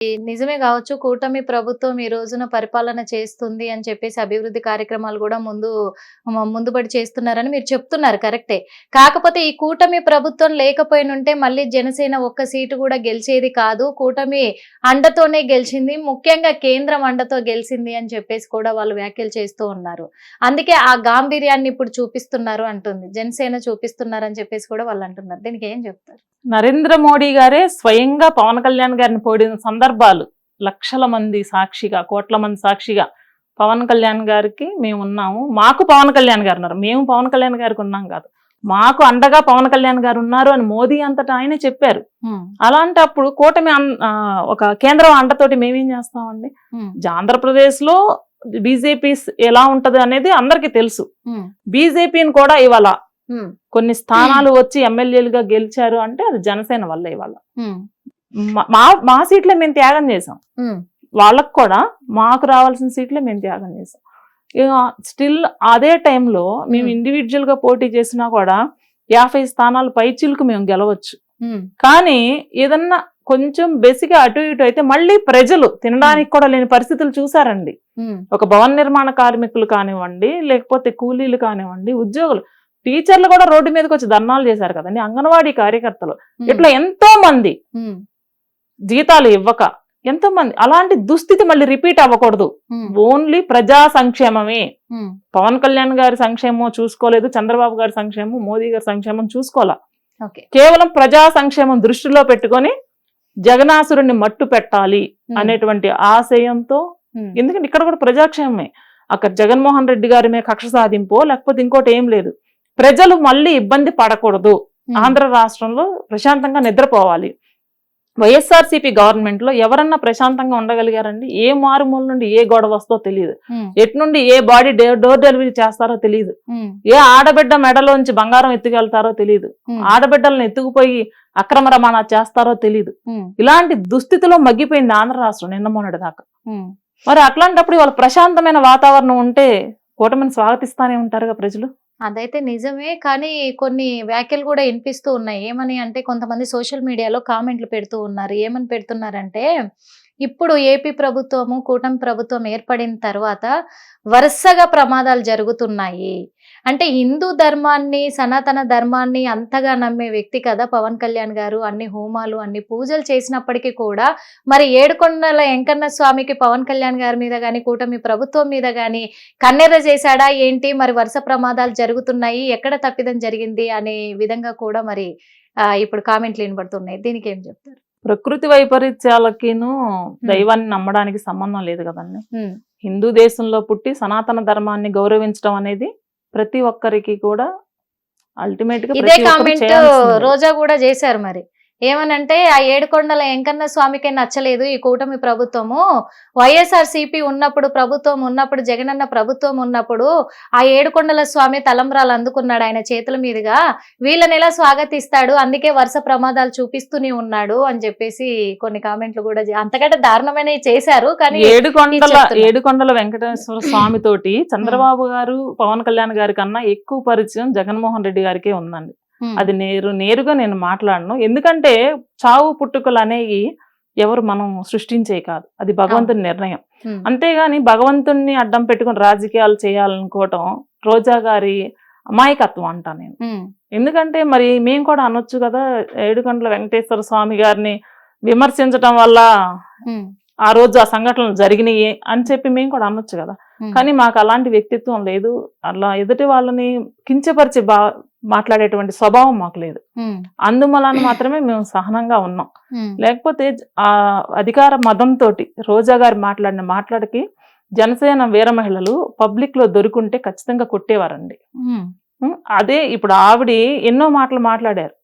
నిజమే కావచ్చు కూటమి ప్రభుత్వం ఈ రోజున పరిపాలన చేస్తుంది అని చెప్పేసి అభివృద్ధి కార్యక్రమాలు కూడా ముందు ముందుబడి చేస్తున్నారని మీరు చెప్తున్నారు కరెక్టే. కాకపోతే ఈ కూటమి ప్రభుత్వం లేకపోయినుంటే మళ్ళీ జనసేన ఒక్క సీటు కూడా గెలిచేది కాదు. కూటమి అండతోనే గెలిచింది. ముఖ్యంగా కేంద్రం అండతో గెలిచింది అని చెప్పేసి కూడా వాళ్ళు వ్యాఖ్యలు చేస్తూ ఉన్నారు. అందుకే ఆ గాంభీర్యాన్ని ఇప్పుడు చూపిస్తున్నారు అంటుంది. జనసేన చూపిస్తున్నారు అని చెప్పేసి కూడా వాళ్ళు అంటున్నారు. దీనికి ఏం చెప్తారు? నరేంద్ర మోడీ గారే స్వయంగా పవన్ కళ్యాణ్ గారిని పోడిన సందర్భాలు లక్షల మంది సాక్షిగా కోట్ల మంది సాక్షిగా పవన్ కళ్యాణ్ గారికి మేము ఉన్నాము. మాకు పవన్ కళ్యాణ్ గారు ఉన్నారు. మేము పవన్ కళ్యాణ్ గారికి ఉన్నాం కాదు. మాకు అండగా పవన్ కళ్యాణ్ గారు ఉన్నారు అని మోదీ అంతటా ఆయనే చెప్పారు. అలాంటప్పుడు కూటమి ఒక కేంద్రం అండతోటి మేమేం చేస్తామండి? ఆంధ్రప్రదేశ్లో బీజేపీ ఎలా ఉంటది అనేది అందరికీ తెలుసు. బీజేపీని కూడా ఇవాళ కొన్ని స్థానాలు వచ్చి ఎమ్మెల్యేలుగా గెలిచారు అంటే అది జనసేన వల్ల ఇవాళ. మా- మా సీట్లే మేము త్యాగం చేసాం వాళ్ళకు కూడా మాకు రావాల్సిన సీట్లే మేము త్యాగం చేసాం ఇక స్టిల్ అదే టైంలో మేము. ఇండివిజువల్గా పోటీ చేసినా కూడా యాభై స్థానాల పైచిలకు మేము గెలవచ్చు. కానీ ఏదన్నా కొంచెం బేసిక్ అటు ఇటు అయితే మళ్ళీ ప్రజలు తినడానికి కూడా లేని పరిస్థితులు చూసారండి ఒక భవన నిర్మాణ కార్మికులు కానివ్వండి లేకపోతే కూలీలు కానివ్వండి ఉద్యోగులు టీచర్లు కూడా రోడ్డు మీదకి వచ్చి ధర్నాలు చేశారు కదండి అంగన్వాడీ కార్యకర్తలు. ఇట్లా ఎంతో మంది జీతాలు ఇవ్వక ఎంతో మంది అలాంటి దుస్థితి మళ్ళీ రిపీట్ అవ్వకూడదు. ఓన్లీ ప్రజా సంక్షేమమే. పవన్ కళ్యాణ్ గారి సంక్షేమం చూసుకోలేదు చంద్రబాబు గారి సంక్షేమం మోదీ గారి సంక్షేమం చూసుకోవాలా? కేవలం ప్రజా సంక్షేమం దృష్టిలో పెట్టుకొని జగనాసురుణ్ణి మట్టు పెట్టాలి అనేటువంటి ఆశయంతో ఎందుకంటే ఇక్కడ కూడా ప్రజాక్షేమమే. అక్కడ జగన్మోహన్ రెడ్డి గారి మీద కక్ష సాధింపో లేకపోతే ఇంకోటి ఏం లేదు. ప్రజలు మళ్ళీ ఇబ్బంది పడకూడదు. ఆంధ్ర రాష్ట్రంలో ప్రశాంతంగా నిద్రపోవాలి. వైఎస్ఆర్సీపీ గవర్నమెంట్లో ఎవరన్నా ప్రశాంతంగా ఉండగలిగారండి? ఏ మారుమూల నుండి ఏ గొడవ వస్తో తెలియదు. ఎటు నుండి ఏ బాడీ డోర్ డెలివరీ చేస్తారో తెలియదు. ఏ ఆడబిడ్డ మెడలోంచి బంగారం ఎత్తుకెళ్తారో తెలియదు. ఆడబిడ్డలను ఎత్తుకుపోయి అక్రమ రవాణా చేస్తారో తెలియదు. ఇలాంటి దుస్థితిలో మగ్గిపోయింది ఆంధ్ర రాష్ట్రం నిన్న మొన్నటి దాకా. మరి అట్లాంటప్పుడు వాళ్ళ ప్రశాంతమైన వాతావరణం ఉంటే కూటమిని స్వాగతిస్తానే ఉంటారుగా ప్రజలు? అదైతే నిజమే. కానీ కొన్ని వ్యాఖ్యలు కూడా వినిపిస్తూ ఉన్నాయి. ఏమని అంటే కొంతమంది సోషల్ మీడియాలో కామెంట్లు పెడుతూ ఉన్నారు. ఏమని పెడుతున్నారంటే ఇప్పుడు ఏపీ ప్రభుత్వము కూటమి ప్రభుత్వం ఏర్పడిన తర్వాత వరుసగా ప్రమాదాలు జరుగుతున్నాయి. అంటే హిందూ ధర్మాన్ని సనాతన ధర్మాన్ని అంతగా నమ్మే వ్యక్తి కదా పవన్ కళ్యాణ్ గారు. అన్ని హోమాలు అన్ని పూజలు చేసినప్పటికీ కూడా మరి ఏడుకొండల వెంకన్న స్వామికి పవన్ కళ్యాణ్ గారి మీద కానీ కూటమి ప్రభుత్వం మీద కానీ కన్నెర్ర చేశాడా ఏంటి? మరి వరుస ప్రమాదాలు జరుగుతున్నాయి. ఎక్కడ తప్పిదం జరిగింది? అనే విధంగా కూడా మరి ఆ, ఇప్పుడు కామెంట్లు వినబడుతున్నాయి. దీనికి ఏం చెప్తారు? ప్రకృతి వైపరీత్యాలకిను దైవాన్ని నమ్మడానికి సంబంధం లేదు కదండి. హిందూ దేశంలో పుట్టి సనాతన ధర్మాన్ని గౌరవించడం అనేది ప్రతి ఒక్కరికి కూడా అల్టిమేట్గా ఇదే కామెంట్. రోజా కూడా చేశారు మరి ఏమనంటే ఆ ఏడుకొండల వెంకన్న స్వామికే నచ్చలేదు ఈ కూటమి ప్రభుత్వము. వైఎస్ఆర్ సిపి ఉన్నప్పుడు ప్రభుత్వం ఉన్నప్పుడు జగనన్న ప్రభుత్వం ఉన్నప్పుడు ఆ ఏడుకొండల స్వామి తలంబ్రాలు అందుకున్నాడు ఆయన చేతుల మీదుగా. వీళ్ళని ఎలా స్వాగతిస్తాడు? అందుకే వరుస ప్రమాదాలు చూపిస్తూనే ఉన్నాడు అని చెప్పేసి కొన్ని కామెంట్లు కూడా అంతకంటే దారుణమైనవి చేశారు కానీ ఏడుకొండల. ఏడుకొండల వెంకటేశ్వర స్వామి తోటి చంద్రబాబు గారు పవన్ కళ్యాణ్ గారి కన్నా ఎక్కువ పరిచయం జగన్మోహన్ రెడ్డి గారికే ఉందండి. అది నేరు నేరుగా నేను మాట్లాడను. ఎందుకంటే చావు పుట్టుకలు అనేవి ఎవరు మనం సృష్టించే కాదు. అది భగవంతుని నిర్ణయం. అంతేగాని భగవంతుణ్ణి అడ్డం పెట్టుకుని రాజకీయాలు చేయాలనుకోవటం రోజా గారి అమాయకత్వం అంట నేను. ఎందుకంటే మరి మేము కూడా అనొచ్చు కదా ఏడుకొండల వెంకటేశ్వర స్వామి గారిని విమర్శించటం వల్ల ఆ రోజు ఆ సంఘటనలు జరిగినాయి అని చెప్పి మేము కూడా అనొచ్చు కదా. కానీ మాకు అలాంటి వ్యక్తిత్వం లేదు. అలా ఎదుటి వాళ్ళని కించపరిచి బా మాట్లాడేటువంటి స్వభావం మాకు లేదు. ఉమ్, అందువలన మాత్రమే మేము సహనంగా ఉన్నాం. లేకపోతే ఆ అధికార మదంతో రోజా గారు మాట్లాడిన మాట్లాడికి జనసేన వీర మహిళలు పబ్లిక్లో దొరుకుంటే ఖచ్చితంగా కొట్టేవారండి. అదే ఇప్పుడు ఆవిడ ఎన్నో మాటలు మాట్లాడారు.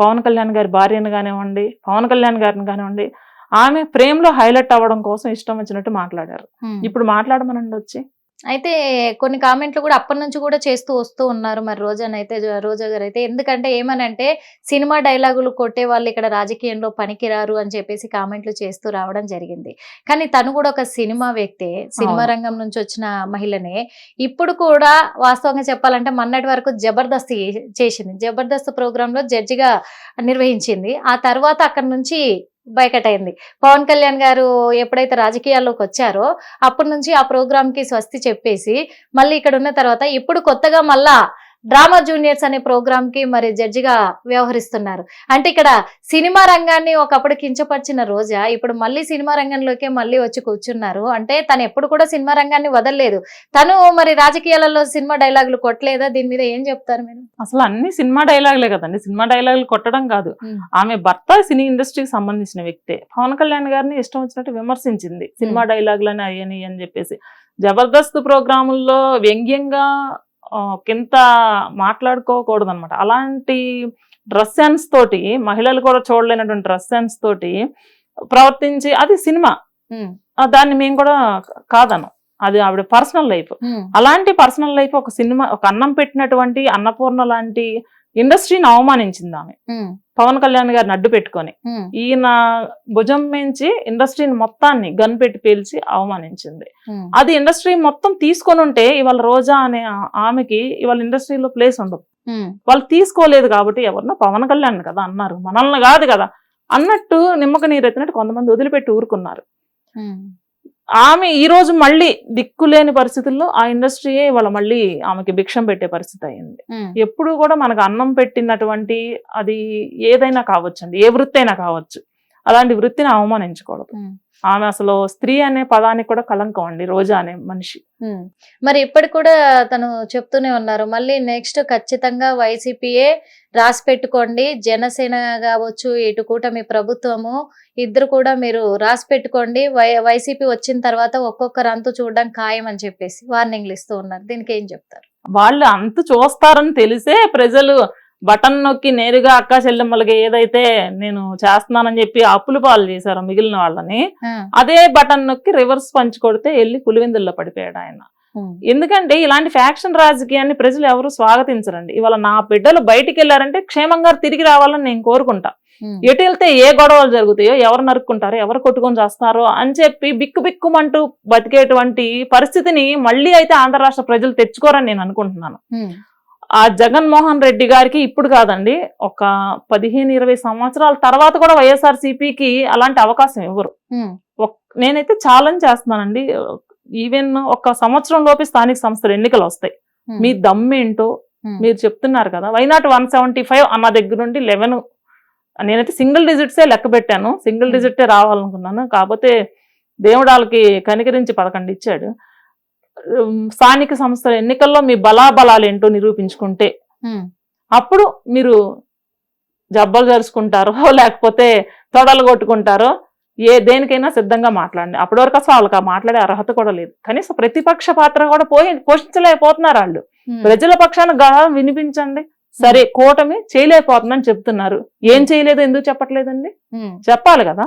పవన్ కళ్యాణ్ గారి భార్యను కానివ్వండి పవన్ కళ్యాణ్ గారిని కానివ్వండి ఆమె ప్రేమలో హైలైట్ అవ్వడం కోసం ఇష్టం వచ్చినట్టు మాట్లాడారు. ఇప్పుడు మాట్లాడమనండి వచ్చి అయితే కొన్ని కామెంట్లు కూడా అప్పటి నుంచి కూడా చేస్తూ వస్తూ ఉన్నారు మరి రోజానైతే జ- రోజా గారు అయితే. ఎందుకంటే ఏమనంటే సినిమా డైలాగులు కొట్టే వాళ్ళు ఇక్కడ రాజకీయంలో పనికిరారు అని చెప్పేసి కామెంట్లు చేస్తూ రావడం జరిగింది. కానీ తను కూడా ఒక సినిమా వ్యక్తే సినిమా. రంగం నుంచి వచ్చిన మహిళనే. ఇప్పుడు కూడా వాస్తవంగా చెప్పాలంటే మొన్నటి వరకు జబర్దస్త్ చేసింది. జబర్దస్త్ ప్రోగ్రామ్లో జడ్జిగా నిర్వహించింది. ఆ తర్వాత అక్కడ నుంచి బయకట్ అయింది పవన్ కళ్యాణ్ గారు ఎప్పుడైతే రాజకీయాల్లోకి వచ్చారో అప్పటి నుంచి ఆ ప్రోగ్రామ్కి స్వస్తి చెప్పేసి మళ్ళీ ఇక్కడ ఉన్న తర్వాత ఇప్పుడు కొత్తగా మళ్ళా డ్రామా జూనియర్స్ అనే ప్రోగ్రామ్కి మరి జడ్జిగా వ్యవహరిస్తున్నారు. అంటే ఇక్కడ సినిమా రంగాన్ని ఒకప్పుడు కించపరిచిన రోజా ఇప్పుడు మళ్ళీ సినిమా రంగంలోకే మళ్ళీ వచ్చి కూర్చున్నారు. అంటే తను ఎప్పుడు కూడా సినిమా రంగాన్ని వదలలేదు. తను మరి రాజకీయాలలో సినిమా డైలాగులు కొట్టలేదా? దీని మీద ఏం చెప్తారు మీరు? అసలు అన్ని సినిమా డైలాగులే కదండి. సినిమా డైలాగులు కొట్టడం కాదు. ఆమె భర్త సినీ ఇండస్ట్రీకి సంబంధించిన వ్యక్తే. పవన్ కళ్యాణ్ గారిని ఇష్టం వచ్చినట్టు విమర్శించింది. సినిమా డైలాగులని అయ్యని అని చెప్పేసి. జబర్దస్త్ ప్రోగ్రాముల్లో వ్యంగ్యంగా కింత మాట్లాడుకోకూడదు అనమాట అలాంటి డ్రెస్ సెన్స్ తోటి మహిళలు కూడా చూడలేనటువంటి డ్రెస్ సెన్స్ తోటి ప్రవర్తించి అది సినిమా. దాన్ని మేము కూడా కాదను. అది ఆవిడ పర్సనల్ లైఫ్. అలాంటి పర్సనల్ లైఫ్ ఒక సినిమా ఒక అన్నం పెట్టినటువంటి అన్నపూర్ణ లాంటి ఇండస్ట్రీని అవమానించింది ఆమె. పవన్ కళ్యాణ్ గారిని అడ్డు పెట్టుకొని ఈయన భుజం మించి ఇండస్ట్రీని మొత్తాన్ని గన్ పెట్టి పేల్చి అవమానించింది. అది ఇండస్ట్రీ మొత్తం తీసుకొని ఉంటే ఇవాళ రోజా అనే ఆమెకి ఇవాళ ఇండస్ట్రీలో ప్లేస్ ఉండదు. వాళ్ళు తీసుకోలేదు కాబట్టి ఎవరినో పవన్ కళ్యాణ్ కదా అన్నారు. మనల్ని కాదు కదా అన్నట్టు నిమ్మక నీరెత్తినట్టు కొంతమంది వదిలిపెట్టి ఊరుకున్నారు. ఆమె ఈ రోజు మళ్ళీ దిక్కులేని పరిస్థితుల్లో ఆ ఇండస్ట్రీయే ఇవాళ మళ్ళీ ఆమెకి భిక్షం పెట్టే పరిస్థితి అయింది. ఎప్పుడు కూడా మనకు అన్నం పెట్టినటువంటి అది ఏదైనా కావచ్చండి ఏ వృత్తి అయినా కావచ్చు. అలాంటి వృత్తిని అవమానించకూడదు. ఆమె అసలు స్త్రీ అనే పదానికి కూడా కలంకం అండి రోజా అనే మనిషి. మరి ఇప్పటికి కూడా తను చెప్తూనే ఉన్నారు మళ్ళీ నెక్స్ట్ ఖచ్చితంగా వైసీపీయే రాసి పెట్టుకోండి జనసేన కావచ్చు ఇటు కూటమి ప్రభుత్వము ఇద్దరు కూడా మీరు రాసి పెట్టుకోండి వై వైసీపీ వచ్చిన తర్వాత ఒక్కొక్కరు అంతు చూడడం ఖాయం అని చెప్పేసి వార్నింగ్లు ఇస్తూ ఉన్నారు. దీనికి ఏం చెప్తారు? వాళ్ళు అంత చూస్తారని తెలిసే ప్రజలు బటన్ నొక్కి నేరుగా అక్క చెల్లెమ్మలకి ఏదైతే నేను చేస్తున్నానని చెప్పి అప్పులు పాలు చేశారో మిగిలిన వాళ్ళని అదే బటన్ నొక్కి రివర్స్ పంచి కొడితే వెళ్ళి పులివెందుల్లో పడిపోయాడు ఆయన. ఎందుకంటే ఇలాంటి ఫ్యాక్షన్ రాజకీయాన్ని ప్రజలు ఎవరు స్వాగతించరండి. ఇవాళ నా బిడ్డలు బయటికి వెళ్ళారంటే క్షేమంగా తిరిగి రావాలని నేను కోరుకుంటా. ఎటు వెళ్తే ఏ గొడవలు జరుగుతాయో ఎవరు నరుక్కుంటారో ఎవరు కొట్టుకొని చేస్తారో అని చెప్పి బిక్కు బిక్కుమంటూ బతికేటువంటి పరిస్థితిని మళ్ళీ అయితే ఆంధ్ర రాష్ట్ర ప్రజలు తెచ్చుకోరని నేను అనుకుంటున్నాను. ఆ జగన్మోహన్ రెడ్డి గారికి ఇప్పుడు కాదండి ఒక పదిహేను ఇరవై సంవత్సరాల తర్వాత కూడా వైఎస్ఆర్ సిపికి అలాంటి అవకాశం ఇవ్వరు. నేనైతే ఛాలెంజ్ చేస్తున్నానండి ఈవెన్ ఒక సంవత్సరం లోపే స్థానిక సంస్థలు ఎన్నికలు వస్తాయి. మీ దమ్మేంటో మీరు చెప్తున్నారు కదా వైనాట్ వన్ సెవెంటీ ఫైవ్ అన్న దగ్గర నుండి లెవెన్ నేనైతే సింగిల్ డిజిట్సే లెక్క పెట్టాను సింగిల్ Hmm. డిజిటే రావాలనుకున్నాను కాకపోతే దేవుడాలకి కనికరించి పదకొండు ఇచ్చాడు. స్థానిక సంస్థల ఎన్నికల్లో మీ బలాబలాలు ఏంటో నిరూపించుకుంటే అప్పుడు మీరు జబ్బలు జరుచుకుంటారో లేకపోతే తొడలు కొట్టుకుంటారో ఏ దేనికైనా సిద్ధంగా మాట్లాడండి. అప్పటి వరకు అసలు వాళ్ళకి మాట్లాడే అర్హత కూడా లేదు. కనీసం ప్రతిపక్ష పాత్ర కూడా పోయి పోషించలేకపోతున్నారు వాళ్ళు. ప్రజల పక్షాన గళం వినిపించండి. సరే కూటమి చేయలేకపోతుందని చెప్తున్నారు. ఏం చేయలేదు ఎందుకు చెప్పట్లేదండి? చెప్పాలి కదా.